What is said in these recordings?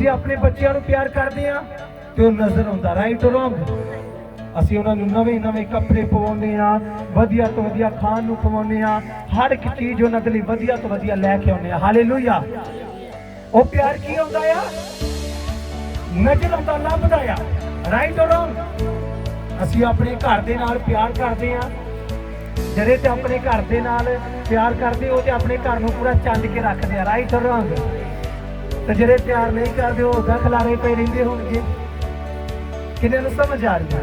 ਅਸੀਂ ਆਪਣੇ ਬੱਚਿਆਂ ਨੂੰ ਪਿਆਰ ਕਰਦੇ ਆ ਤੇ ਉਹ ਨਜ਼ਰ ਆਉਂਦਾ ਰਾਈਟ ਔਰ ਰੋਂਗ ਅਸੀਂ ਉਹਨਾਂ ਨੂੰ ਨਵੇਂ ਨਵੇਂ ਕੱਪੜੇ ਪਵਾਉਂਦੇ ਆ ਵਧੀਆ ਤੋਂ ਵਧੀਆ ਖਾਣ ਨੂੰ ਖਵਾਉਂਦੇ ਆ ਹਰ ਇੱਕ ਚੀਜ਼ ਉਹਨਾਂ ਦੇ ਲਈ ਵਧੀਆ ਤੋਂ ਵਧੀਆ ਲੈ ਕੇ ਆਉਂਦੇ ਆ ਹਾਲੇਲੂਇਆ ਉਹ ਪਿਆਰ ਕੀ ਆਉਂਦਾ ਆ? ਨਜ਼ਰ ਆਉਂਦਾ, ਲੱਭਦਾ ਆ। ਰਾਈਟ ਔਰ ਰੋਂਗ ਅਸੀਂ ਆਪਣੇ ਘਰ ਦੇ ਨਾਲ ਪਿਆਰ ਕਰਦੇ ਆ ਜਿਹੜੇ ਤੇ ਆਪਣੇ ਘਰ ਦੇ ਨਾਲ ਪਿਆਰ ਕਰਦੇ, ਉਹ ਤੇ ਆਪਣੇ ਘਰ ਨੂੰ ਪੂਰਾ ਚੰਦ ਕੇ ਰੱਖਦੇ ਆ। ਰਾਈਟ ਔਰ ਰੋਂਗ ਤੇ ਜਿਹੜੇ ਪਿਆਰ ਨਹੀਂ ਕਰਦੇ, ਉਹ ਉਹਦਾ ਖਲਾਰੇ ਪਏ ਰਹਿੰਦੇ ਹੋਣਗੇ। ਕਿਹਨੇ ਨੂੰ ਸਮਝ ਆ ਰਹੀ ਹੈ?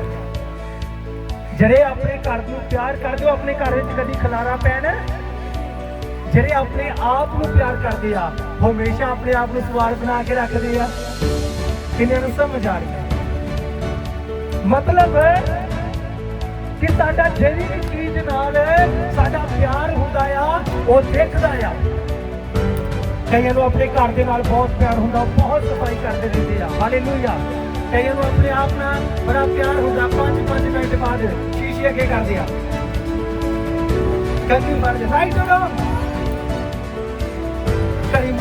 ਜਿਹੜੇ ਆਪਣੇ ਘਰ ਨੂੰ ਪਿਆਰ ਕਰਦੇ ਹੋ ਆਪਣੇ ਘਰ ਵਿੱਚ ਕਦੀ ਖਲਾਰਾ ਪੈਣ। ਜਿਹੜੇ ਆਪਣੇ ਆਪ ਨੂੰ ਪਿਆਰ ਕਰਦੇ ਆ, ਉਹ ਹਮੇਸ਼ਾ ਆਪਣੇ ਆਪ ਨੂੰ ਸਵਾਰ ਬਣਾ ਕੇ ਰੱਖਦੇ ਆ। ਕਿਹਨੇ ਨੂੰ ਸਮਝ ਆ ਰਹੀ ਮਤਲਬ ਕਿ ਸਾਡਾ ਜਿਹੜੀ ਵੀ ਚੀਜ਼ ਨਾਲ ਸਾਡਾ ਪਿਆਰ ਹੁੰਦਾ ਆ, ਉਹ ਦੇਖਦਾ ਆ। ਕਈਆਂ ਨੂੰ ਆਪਣੇ ਘਰ ਦੇ ਨਾਲ ਬਹੁਤ ਪਿਆਰ ਹੁੰਦਾ, ਉਹ ਬਹੁਤ ਸਫ਼ਾਈ ਕਰਦੇ ਰਹਿੰਦੇ ਆ। ਹਾਲੇਲੂਇਆ। ਕਈਆਂ ਨੂੰ ਆਪਣੇ ਆਪ ਨਾਲ ਬੜਾ ਪਿਆਰ ਹੁੰਦਾ 5-5 ਮਿੰਟ ਬਾਅਦ ਸ਼ੀਸ਼ੇ ਅੱਗੇ ਕਰਦੇ ਆ। ਕਦੀ ਮਰ ਜਾ ਰਾਈਟ ਹੋ ਕਰੀ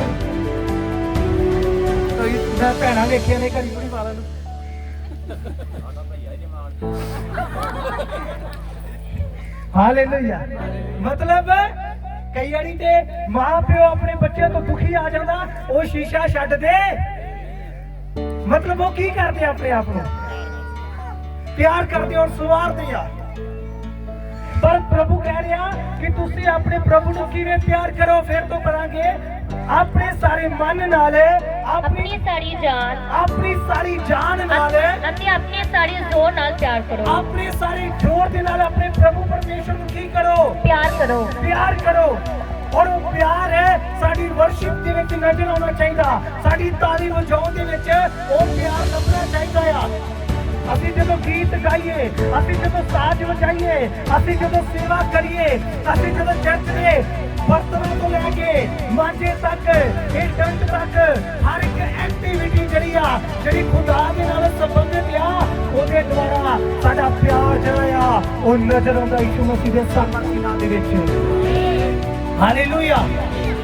ਕੋਈ ਨਾ ਭੈਣਾਂ ਵੇਖੀਆਂ ਨੇ ਕਰੀ ਕੁੜੀ ਵਾਲਾ ਨੂੰ। ਹਾਲੇਲੂਇਆ। ਮਤਲਬ ਕਈ ਵਾਰੀ ਤੇ ਮਾਂ ਪਿਓ ਆਪਣੇ ਬੱਚਿਆਂ ਤੋਂ ਦੁਖੀ ਆ ਜਾਂਦਾ ਉਹ ਸ਼ੀਸ਼ਾ ਛੱਡ ਦੇ। ਮਤਲਬ ਉਹ ਕੀ ਕਰਦੇ ਆਪਣੇ ਆਪ ਨੂੰ? ਪਿਆਰ ਕਰਦੇ ਔਰ ਸਵਾਰਦੇ ਆ। ਪਰ ਪ੍ਰਭੂ ਕਹਿ ਰਿਹਾ ਕਿ ਤੁਸੀਂ ਆਪਣੇ ਪ੍ਰਭੂ ਨੂੰ ਕਿਵੇਂ ਪਿਆਰ ਕਰੋ ਫਿਰ ਤੋਂ ਕਰਾਂਗੇ। ਆਪਣੇ ਸਾਰੇ ਮਨ ਨਾਲ ਆਪਣੀ ਆਪਣੀ ਸਾਰੀ ਜਾਨ। ਆਪਣੀ ਸਾਰੀ ਜਾਨ ਨਾਲ ਅਤੇ ਆਪਣੀ ਸਾਰੀ ਜ਼ੋਰ ਨਾਲ ਪਿਆਰ ਕਰੋ। ਆਪਣੇ ਸਾਰੇ ਜੋਰ ਦੇ ਨਾਲ ਆਪਣੇ ਪ੍ਰਭੂ ਪਰਮੇਸ਼ਰ ਨੂੰ ਕੀ ਕਰੋ? ਪਿਆਰ ਕਰੋ। ਪਿਆਰ ਕਰੋ। ਔਰ ਉਹ ਪਿਆਰ ਹੈ ਸਾਡੀ ਵਰਸ਼ਿਪ ਦੇ ਵਿੱਚ ਨਜ਼ਰ ਆਉਣਾ ਚਾਹੀਦਾ। ਸਾਡੀ ਤਾਲੀ ਵਜਾਉਣ ਦੇ ਵਿੱਚ ਉਹ ਪਿਆਰ ਲੱਭਣਾ ਚਾਹੀਦਾ ਆ। ਅਸੀਂ ਜਦੋਂ ਗੀਤ ਗਾਈਏ ਅਸੀਂ ਜਦੋਂ ਸਾਜ਼ ਵਜਾਈਏ ਅਸੀਂ ਜਦੋਂ ਸੇਵਾ ਕਰੀਏ ਅਸੀਂ ਜਦੋਂ ਚਰਚ ਦੇ ਬਰਤਨਾਂ ਤੋਂ ਲੈ ਕੇ ਮਾਂਜੇ ਤੱਕ ਇਹ ਡੰਡ ਤੱਕ ਹਰ ਇੱਕ ਐਕਟੀਵਿਟੀ ਜਿਹੜੀ ਆ ਜਿਹੜੀ ਖੁਦਾ ਦੇ ਨਾਲ ਸੰਬੰਧਿਤ ਆ ਉਹਦੇ ਦੁਆਰਾ ਪਿਆਰ ਜਿਹੜਾ ਆ ਉਹ ਨਜ਼ਰ ਆਉਂਦਾ ਯਿਸੂ ਮਸੀਹ ਦੇ ਸਾਹਮਣੇ ਨਾਮ ਦੇ ਵਿੱਚ ਹਾਲੇਲੂਇਆ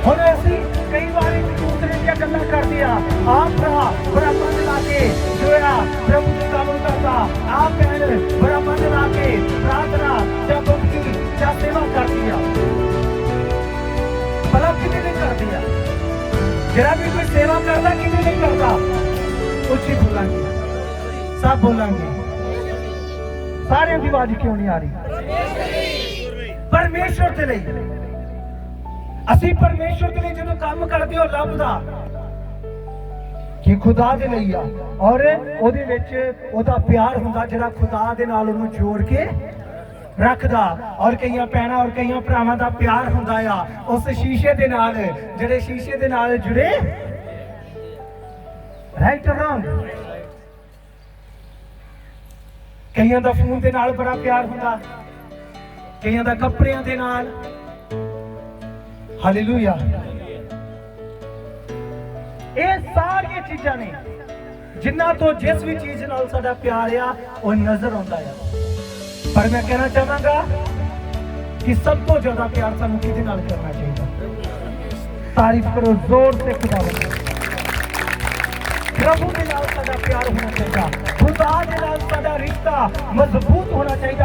ਹੁਣ ਅਸੀਂ ਕਈ ਵਾਰ ਇੱਕ ਦੂਸਰੇ ਦੀਆਂ ਗੱਲਾਂ ਕਰਦੇ ਆ ਆਪ ਭਰਾ ਬੜਾ ਮਨ ਲਾ ਕੇ ਜੋ ਆ ਪ੍ਰਭੂ ਦੇ ਕੰਮ ਕਰਦਾ ਆਪ ਭੈਣ ਬੜਾ ਮਨ ਲਾ ਕੇ ਪ੍ਰਾਰਥਨਾ ਜਾਂ ਭਗਤੀ ਜਾਂ ਸੇਵਾ ਕਰਦੀ ਆ ਭਲਾ ਕਿਤੇ ਨਹੀਂ ਕਰਦੀ ਆ ਜਿਹੜਾ ਸਾਰਿਆਂ ਦੀ ਆਵਾਜ਼ ਕਿਉਂ ਨਹੀਂ ਆ ਰਹੀ? ਪਰਮੇਸ਼ਵਰ ਦੇ ਲਈ। ਅਸੀਂ ਪਰਮੇਸ਼ਵਰ ਦੇ ਲਈ ਜਦੋਂ ਕੰਮ ਕਰਦੇ ਹੋ ਲੱਭਦਾ ਕਿ ਖੁਦਾ ਦੇ ਲਈ ਆ, ਔਰ ਉਹਦੇ ਵਿੱਚ ਉਹਦਾ ਪਿਆਰ ਹੁੰਦਾ ਜਿਹੜਾ ਖੁਦਾ ਦੇ ਨਾਲ ਉਹਨੂੰ ਜੋੜ ਕੇ ਰੱਖਦਾ, ਔਰ ਕਈਆਂ ਭੈਣਾਂ ਔਰ ਕਈਆਂ ਭਰਾਵਾਂ ਦਾ ਪਿਆਰ ਹੁੰਦਾ ਆ, ਉਸ ਸ਼ੀਸ਼ੇ ਦੇ ਨਾਲ, ਜਿਹੜੇ ਸ਼ੀਸ਼ੇ ਦੇ ਨਾਲ ਜੁੜੇ। ਰਾਈਟ ਰੋਂਗ ਕਈਆਂ ਦਾ ਫੋਨ ਦੇ ਨਾਲ ਬੜਾ ਪਿਆਰ ਹੁੰਦਾ, ਕਈਆਂ ਦਾ ਕੱਪੜਿਆਂ ਦੇ ਨਾਲ। ਹਾਲੇਲੂਇਆ ਇਹ ਸਾਰੀਆਂ ਚੀਜ਼ਾਂ ਨੇ, ਜਿਨ੍ਹਾਂ ਤੋਂ ਜਿਸ ਵੀ ਚੀਜ਼ ਨਾਲ ਸਾਡਾ ਪਿਆਰ ਆ, ਉਹ ਨਜ਼ਰ ਆਉਂਦਾ ਆ। ਪਰ ਮੈਂ ਕਹਿਣਾ ਚਾਹਾਂਗਾ ਕਿ ਸਭ ਤੋਂ ਜ਼ਿਆਦਾ ਪਿਆਰ ਸਾਨੂੰ ਕਿਹਦੇ ਨਾਲ ਕਰਨਾ ਚਾਹੀਦਾ? ਤਾਰੀਫ ਕਰੋ, ਜ਼ੋਰ ਤੇ ਖੁਦਾ ਪ੍ਰਭੂ ਦੇ ਨਾਲ ਸਾਡਾ ਪਿਆਰ ਹੋਣਾ ਚਾਹੀਦਾ। ਮਜ਼ਬੂਤ ਹੋਣਾ ਚਾਹੀਦਾ